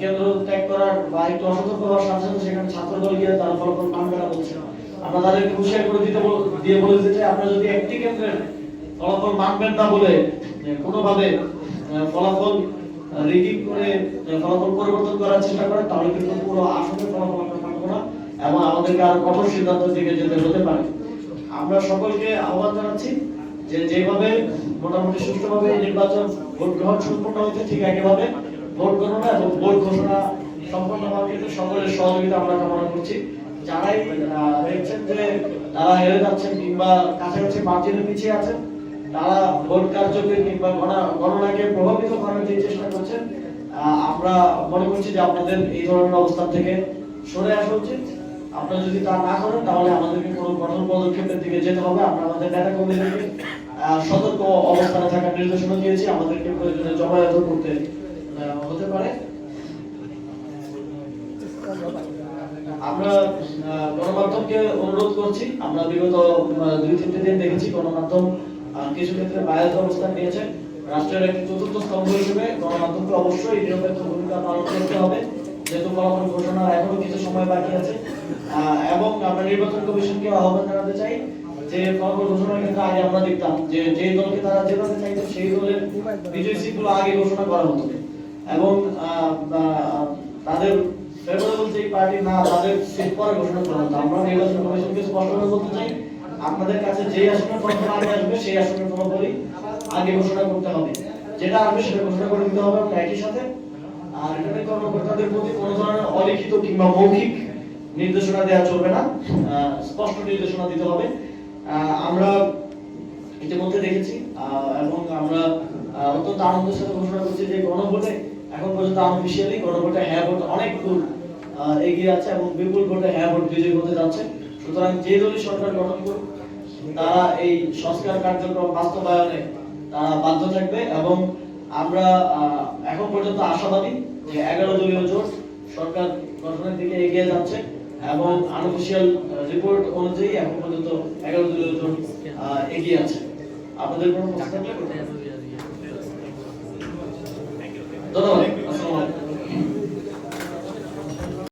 কেন্দ্র ত্যাগ করার বা একটু অসতর্ক হওয়ার সাথে সাথে সেখানে ছাত্রদল গিয়ে তারা ফলাফল মানবে না বলছে আমরা তাদেরকে হুঁশিয়ার করে দিতে দিয়ে বলে দিতে আপনারা যদি একটি কেন্দ্রের ফলাফল মানবেন না বলে কোনোভাবে ফলাফল রিডিং করে ফলাফল পরিবর্তন করার চেষ্টা করেন, তাহলে কিন্তু পুরো আসলে ফলাফল আমরা পাবো না এবং আমাদেরকে আরও কঠোর সিদ্ধান্তের দিকে যেতে হতে পারে। আমরা সকলকে আহ্বান জানাচ্ছি যে যেভাবে মোটামুটি সুষ্ঠুভাবে নির্বাচন ভোট গ্রহণ সম্পন্ন হয়েছে ঠিক একইভাবে ভোট গণনা এবং ভোট ঘোষণা সম্পন্ন হওয়ার ক্ষেত্রে সকলের সহযোগিতা আমরা কামনা করছি। যারাই দেখছেন যে তারা হেরে যাচ্ছেন কিংবা কাছাকাছি মার্জিনে পিছিয়ে আছেন, তারা ভোট কার্যকে কিংবা গণনা- গণনাকে প্রভাবিত করার যে চেষ্টা করছেন আমরা মনে করছি যে আপনাদের এই ধরনের অবস্থান থেকে সরে আসা উচিত। আপনারা যদি তা না করেন, তাহলে আমাদেরকে কোনো কঠোর পদক্ষেপের দিকে যেতে হবে। আমরা আমাদের নেতা কর্মীদেরকে সতর্ক অবস্থানে থাকার নির্দেশনা দিয়েছি। আমাদেরকে প্রয়োজনে জমায়েত করতে হতে পারে। আমরা গণমাধ্যমকে অনুরোধ করছি। আমরা বিগত দুই, তিনটে দিন দেখেছি গণমাধ্যম কিছু ক্ষেত্রে বায়াস অবস্থান নিয়েছে। রাষ্ট্রের একটি চতুর্থ স্তম্ভ হিসেবে গণমাধ্যমকে অবশ্যই নিরপেক্ষ ভূমিকা পালন করতে হবে। যেহেতু ফলাফল ঘোষণার এখনও কিছু সময় বাকি আছে। এবং আমরা নির্বাচন কমিশনকে আহ্বান জানাতে চাই যে ফলাফল ঘোষণার ক্ষেত্রে আগে আমরা দেখতাম যে যে দলকে তারা যেভাবে চাইতো, সেই দলের বিজয় সিটগুলো আগে ঘোষণা করা হতো এবং তাদের ফেভারেবল যে পার্টি না, তাদের সিট পরে ঘোষণা করা হতো আমরা নির্বাচন কমিশনকে স্পষ্টভাবে বলতে চাই, আপনাদের কাছে যে আসনের ফলাফল আগে আসবে, সেই আসনের ফলাফলই আগে ঘোষণা করতে হবে। যেটা আসবে, সেটা ঘোষণা করে দিতে হবে একই সাথে। আর রিটার্নিং কর্মকর্তাদের প্রতি কোনো ধরনের অলিখিত কিংবা মৌখিক নির্দেশনা দেওয়া চলবে না। স্পষ্ট নির্দেশনা দিতে হবে। আমরা ইতিমধ্যে দেখেছি এবং আমরা অত্যন্ত আনন্দের সাথে ঘোষণা করছি যে গণভোটে এখন পর্যন্ত আনঅফিসিয়ালি গণভোটে হ্যাঁ ভোট অনেক দূর এগিয়ে আছে এবং বিপুল ভোটে হ্যাঁ ভোট বিজয়ী হতে যাচ্ছে। সুতরাং যে দলই সরকার গঠন করুক, তারা এই সংস্কার কার্যক্রম বাস্তবায়নে, তারা বাধ্য থাকবে এবং আমরা এখন পর্যন্ত আশাবাদী যে এগারো দলীয় জোট সরকার গঠনের দিকে এগিয়ে যাচ্ছে এবং আনঅফিসিয়াল রিপোর্ট অনুযায়ী এখন পর্যন্ত এগারো দলীয় জোট এগিয়ে আছে। আপনাদের কোনো প্রশ্ন থাকলে